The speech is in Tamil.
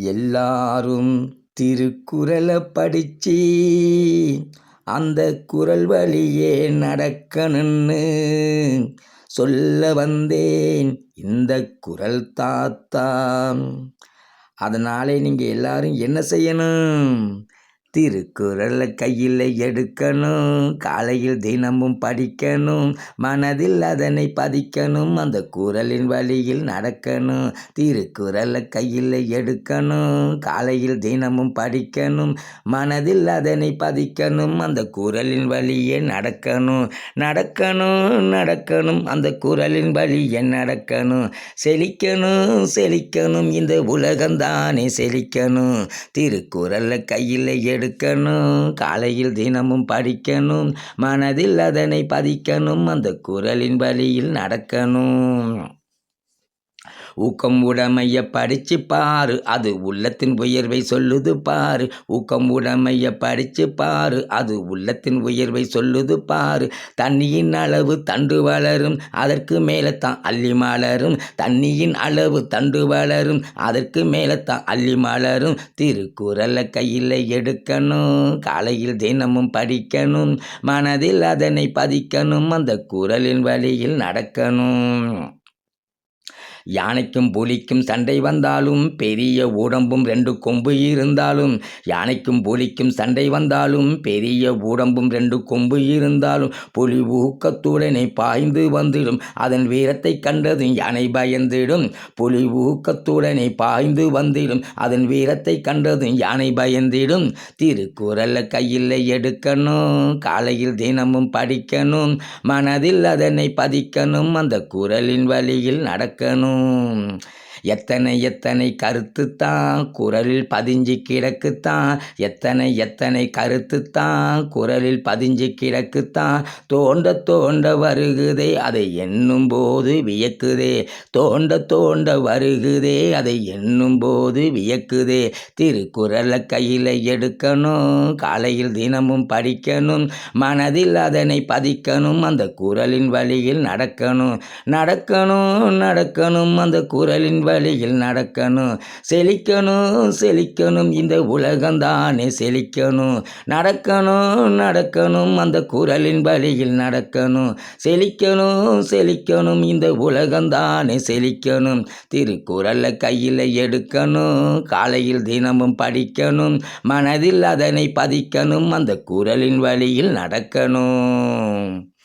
எல்லாரும் திருக்குறளை படிச்சு அந்த குறள் வழியே நடக்கணுன்னு சொல்ல வந்தேன். இந்த குறள் தாத்தா. அதனாலே நீங்கள் எல்லாரும் என்ன செய்யணும்? திருக்குறளை கையில் எடுக்கணும் காலையில் தினமும் படிக்கணும் மனதில் அதனை பதிக்கணும் அந்த குரலின் வழியில் நடக்கணும் திருக்குறளை கையில் எடுக்கணும் காலையில் தினமும் படிக்கணும் மனதில் அதனை பதிக்கணும் அந்த குரலின் வழியே நடக்கணும் நடக்கணும் நடக்கணும் அந்த குரலின் வழியே நடக்கணும் செழிக்கணும் செழிக்கணும் இந்த உலகம்தானே செழிக்கணும் திருக்குறளை கையில் எடுக்கணும் காலையில் தினமும் படிக்கணும் மனதில் அதனை பதிக்கணும் அந்த குரலின் வழியில் நடக்கணும். ஊக்கம் உடமைய படிச்சு பாரு அது உள்ளத்தின் உயர்வை சொல்லுது பாரு. ஊக்கம் உடமைய படிச்சு பாரு அது உள்ளத்தின் உயர்வை சொல்லுது பாரு. தண்ணியின் அளவு தண்டு வளரும் அதற்கு மேலே தான் அள்ளி மலரும். தண்ணியின் அளவு தண்டு வளரும் அதற்கு மேலே தான் அள்ளி மலரும். திருக்குறளை கையில் எடுக்கணும் காலையில் தினமும் படிக்கணும் மனதில் அதனை பதிக்கணும் அந்த குரலின் வழியில் நடக்கணும். யானைக்கும் புலிக்கும் சண்டை வந்தாலும் பெரிய உடம்பும் ரெண்டு கொம்பு இருந்தாலும் யானைக்கும் புலிக்கும் சண்டை வந்தாலும் பெரிய உடம்பும் ரெண்டு கொம்பு இருந்தாலும் புலி ஊக்கத்துடனே பாய்ந்து வந்துடும். அதன் வீரத்தை கண்டதும் யானை பயந்திடும். புலி ஊக்கத்துடனே பாய்ந்து வந்திடும். அதன் வீரத்தை கண்டதும் யானை பயந்திடும். திருக்குறளை கையில் எடுக்கணும் காலையில் தினமும் படிக்கணும் மனதில் அதனை பதிக்கணும் அந்த குரலின் வழியில் நடக்கணும். 嗯 எத்தனை எத்தனை கருத்து தான் குரலில் பதிஞ்சு கிடக்குத்தான். எத்தனை எத்தனை கருத்து தான் குரலில் பதிஞ்சு கிடக்குத்தான். தோண்ட தோண்ட வருகுதே அதை எண்ணும் போது வியக்குதே. தோண்ட தோண்ட வருகுதே அதை எண்ணும் போது வியக்குதே. திருக்குறளை கையில் எடுக்கணும் காலையில் தினமும் படிக்கணும் மனதில் அதனை பதிக்கணும் அந்த குரலின் வழியில் நடக்கணும். நடக்கணும் நடக்கணும் அந்த குரலின் வழியில் நடக்கணும். செழிக்கணும் செழிக்கணும். இந்த உலகந்தானே செழிக்கணும். நடக்கணும் நடக்கணும். அந்த குரலின் வழியில் நடக்கணும். செழிக்கணும் செழிக்கணும். இந்த உலகந்தானே செழிக்கணும். திருக்குறளை கையில் எடுக்கணும். காலையில் தினமும் படிக்கணும். மனதில் அதனை பதிக்கணும். அந்த குரலின் வழியில் நடக்கணும்.